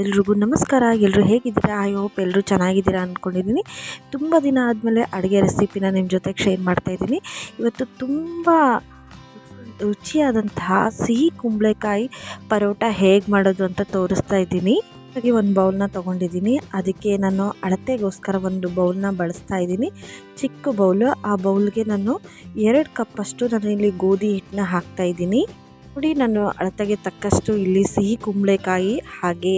ಎಲ್ರಿಗೂ ನಮಸ್ಕಾರ. ಎಲ್ಲರೂ ಹೇಗಿದ್ದೀರಾ? ಐ ಹೋಪ್ ಎಲ್ಲರೂ ಚೆನ್ನಾಗಿದ್ದೀರಾ ಅಂದ್ಕೊಂಡಿದ್ದೀನಿ ತುಂಬ ದಿನ ಆದಮೇಲೆ ಅಡುಗೆ ರೆಸಿಪಿನ ನಿಮ್ಮ ಜೊತೆಗೆ ಶೇರ್ ಮಾಡ್ತಾಯಿದ್ದೀನಿ ಇವತ್ತು ತುಂಬ ರುಚಿಯಾದಂತಹ ಸಿಹಿ ಕುಂಬಳಕಾಯಿ ಪರೋಟ ಹೇಗೆ ಮಾಡೋದು ಅಂತ ತೋರಿಸ್ತಾ ಇದ್ದೀನಿ. ಹಾಗೆ ಒಂದು ಬೌಲ್ನ ತೊಗೊಂಡಿದ್ದೀನಿ. ಅದಕ್ಕೆ ನಾನು ಅಳತೆಗೋಸ್ಕರ ಒಂದು ಬೌಲ್ನ ಬಳಸ್ತಾ ಇದ್ದೀನಿ. ಚಿಕ್ಕ ಬೌಲು ಆ ಬೌಲ್ಗೆ ನಾನು ಎರಡು ಕಪ್ಪಷ್ಟು ನಾನು ಇಲ್ಲಿ ಗೋಧಿ ಹಿಟ್ಟನ್ನ ಹಾಕ್ತಾ ಇದ್ದೀನಿ. ನೋಡಿ ನಾನು ಅಳತೆಗೆ ತಕ್ಕಷ್ಟು ಇಲ್ಲಿ ಸಿಹಿ ಕುಂಬಳೆಕಾಯಿ ಹಾಗೆ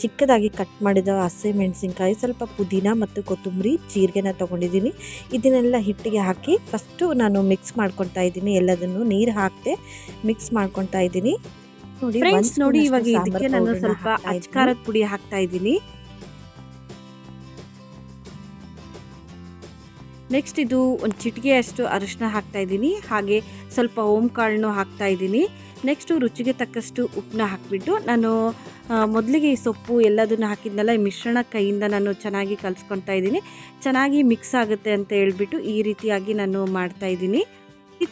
ಚಿಕ್ಕದಾಗಿ ಕಟ್ ಮಾಡಿದ ಹಸಿಮೆಣಸಿನ್ಕಾಯಿ ಸ್ವಲ್ಪ ಪುದೀನ ಮತ್ತು ಕೊತ್ತಂಬರಿ ಜೀರಿಗೆನ ತೊಗೊಂಡಿದ್ದೀನಿ. ಇದನ್ನೆಲ್ಲ ಹಿಟ್ಟಿಗೆ ಹಾಕಿ ಫಸ್ಟು ನಾನು ಮಿಕ್ಸ್ ಮಾಡ್ಕೊತಾ ಇದ್ದೀನಿ. ಎಲ್ಲದನ್ನು ನೀರು ಹಾಕದೆ ಮಿಕ್ಸ್ ಮಾಡ್ಕೊತಾ ಇದ್ದೀನಿ. ನೋಡಿ ನೋಡಿ ಇವಾಗ ಇದಕ್ಕೆ ನಾನು ಸ್ವಲ್ಪ ಅಚ್ಕಾರದ ಪುಡಿ ಹಾಕ್ತಾ ಇದ್ದೀನಿ. ನೆಕ್ಸ್ಟ್ ಇದು ಒಂದು ಚಿಟಿಗೆ ಅಷ್ಟು ಅರಿಶಿನ ಹಾಕ್ತಾ ಇದ್ದೀನಿ. ಹಾಗೆ ಸ್ವಲ್ಪ ಓಂ ಕಾಳನ್ನು ಹಾಕ್ತಾ ಇದ್ದೀನಿ. ನೆಕ್ಸ್ಟು ರುಚಿಗೆ ತಕ್ಕಷ್ಟು ಉಪ್ಪನ್ನ ಹಾಕಿಬಿಟ್ಟು ನಾನು ಮೊದಲಿಗೆ ಈ ಸೊಪ್ಪು ಎಲ್ಲದನ್ನು ಹಾಕಿದ್ನಲ್ಲ, ಈ ಮಿಶ್ರಣ ಕೈಯಿಂದ ನಾನು ಚೆನ್ನಾಗಿ ಕಲಿಸ್ಕೊತಾ ಇದ್ದೀನಿ. ಚೆನ್ನಾಗಿ ಮಿಕ್ಸ್ ಆಗುತ್ತೆ ಅಂತ ಹೇಳ್ಬಿಟ್ಟು ಈ ರೀತಿಯಾಗಿ ನಾನು ಮಾಡ್ತಾ ಇದ್ದೀನಿ.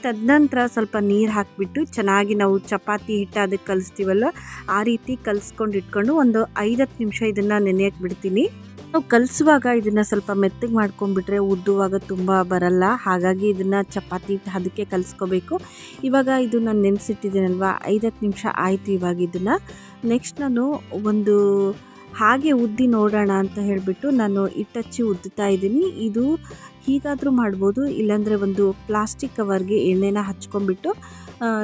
ತದನಂತರ ಸ್ವಲ್ಪ ನೀರು ಹಾಕಿಬಿಟ್ಟು ಚೆನ್ನಾಗಿ ನಾವು ಚಪಾತಿ ಹಿಟ್ಟು ಅದಕ್ಕೆ ಕಲಿಸ್ತೀವಲ್ಲ, ಆ ರೀತಿ ಕಲಿಸ್ಕೊಂಡು ಇಟ್ಕೊಂಡು ಒಂದು ಐದತ್ತು ನಿಮಿಷ ಇದನ್ನು ನೆನೆಯಕ್ಕೆ ಬಿಡ್ತೀನಿ. ನಾವು ಕಲಿಸುವಾಗ ಇದನ್ನು ಸ್ವಲ್ಪ ಮೆತ್ತಗೆ ಮಾಡ್ಕೊಂಡ್ಬಿಟ್ರೆ ಉದ್ದುವಾಗ ತುಂಬ ಬರಲ್ಲ. ಹಾಗಾಗಿ ಇದನ್ನು ಚಪಾತಿ ಅದಕ್ಕೆ ಕಲಿಸ್ಕೋಬೇಕು. ಇವಾಗ ಇದು ನಾನು ನೆನೆಸಿಟ್ಟಿದ್ದೀನಲ್ವ? ಐದತ್ತು ನಿಮಿಷ ಆಯಿತು ಇವಾಗ ಇದನ್ನು. ನೆಕ್ಸ್ಟ್ ನಾನು ಒಂದು ಹಾಗೆ ಉದ್ದಿ ನೋಡೋಣ ಅಂತ ಹೇಳಿಬಿಟ್ಟು ನಾನು ಇಟ್ಟಚ್ಚಿ ಉದ್ದುತ್ತಾ ಇದ್ದೀನಿ. ಇದು ಹೀಗಾದರೂ ಮಾಡ್ಬೋದು, ಇಲ್ಲಾಂದರೆ ಒಂದು ಪ್ಲಾಸ್ಟಿಕ್ ಕವರ್ಗೆ ಎಣ್ಣೆನ ಹಚ್ಕೊಂಡ್ಬಿಟ್ಟು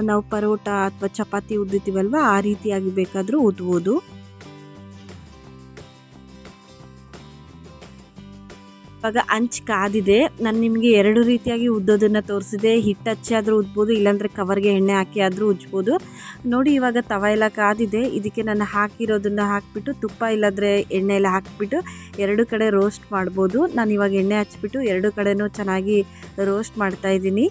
ನಾವು ಪರೋಟ ಅಥವಾ ಚಪಾತಿ ಉದ್ದಿತೀವಲ್ವ ಆ ರೀತಿಯಾಗಿ ಬೇಕಾದರೂ ಉದ್ಬೋದು. ಇವಾಗ ಅಂಚು ಕಾದಿದೆ. ನಾನು ನಿಮಗೆ ಎರಡು ರೀತಿಯಾಗಿ ಉದ್ದೋದನ್ನು ತೋರಿಸಿದೆ. ಹಿಟ್ಟು ಹಚ್ಚಿ ಆದರೂ ಉದ್ಬೋದು, ಇಲ್ಲಾಂದರೆ ಕವರ್ಗೆ ಎಣ್ಣೆ ಹಾಕಿ ಆದರೂ ಉಜ್ಬೋದು. ನೋಡಿ ಇವಾಗ ತವ ಎಲ್ಲ ಕಾದಿದೆ. ಇದಕ್ಕೆ ನಾನು ಹಾಕಿರೋದನ್ನು ಹಾಕಿಬಿಟ್ಟು, ತುಪ್ಪ ಇಲ್ಲಾದರೆ ಎಣ್ಣೆ ಎಲ್ಲ ಹಾಕಿಬಿಟ್ಟು ಎರಡು ಕಡೆ ರೋಸ್ಟ್ ಮಾಡ್ಬೋದು. ನಾನು ಇವಾಗ ಎಣ್ಣೆ ಹಚ್ಬಿಟ್ಟು ಎರಡು ಕಡೆನೂ ಚೆನ್ನಾಗಿ ರೋಸ್ಟ್ ಮಾಡ್ತಾ ಇದ್ದೀನಿ.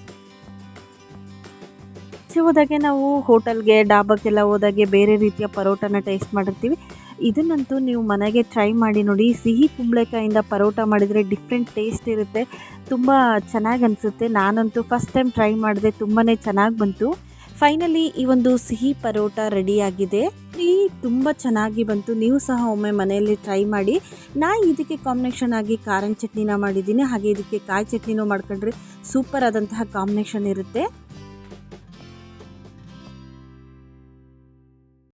ಆಚೆ ಹೋದಾಗೆ ನಾವು ಹೋಟೆಲ್ಗೆ, ಡಾಬಕ್ಕೆಲ್ಲ ಹೋದಾಗೆ ಬೇರೆ ರೀತಿಯ ಪರೋಟನ ಟೇಸ್ಟ್ ಮಾಡಿರ್ತೀವಿ. ಇದನ್ನಂತೂ ನೀವು ಮನೆಗೆ ಟ್ರೈ ಮಾಡಿ ನೋಡಿ. ಸಿಹಿ ಕುಂಬಳಕಾಯಿಂದ ಪರೋಟ ಮಾಡಿದರೆ ಡಿಫ್ರೆಂಟ್ ಟೇಸ್ಟ್ ಇರುತ್ತೆ. ತುಂಬ ಚೆನ್ನಾಗಿ ಅನಿಸುತ್ತೆ. ನಾನಂತೂ ಫಸ್ಟ್ ಟೈಮ್ ಟ್ರೈ ಮಾಡಿದೆ. ತುಂಬಾ ಚೆನ್ನಾಗಿ ಬಂತು. ಫೈನಲಿ ಈ ಒಂದು ಸಿಹಿ ಪರೋಟ ರೆಡಿಯಾಗಿದೆ. ಈ ತುಂಬ ಚೆನ್ನಾಗಿ ಬಂತು. ನೀವು ಸಹ ಒಮ್ಮೆ ಮನೆಯಲ್ಲಿ ಟ್ರೈ ಮಾಡಿ. ನಾ ಇದಕ್ಕೆ ಕಾಂಬಿನೇಷನ್ ಆಗಿ ಖಾರನ್ ಚಟ್ನಿನ ಮಾಡಿದ್ದೀನಿ. ಹಾಗೆ ಇದಕ್ಕೆ ಕಾಯಿ ಚಟ್ನಿನೂ ಮಾಡ್ಕೊಂಡ್ರೆ ಸೂಪರ್ ಆದಂತಹ ಕಾಂಬಿನೇಷನ್ ಇರುತ್ತೆ.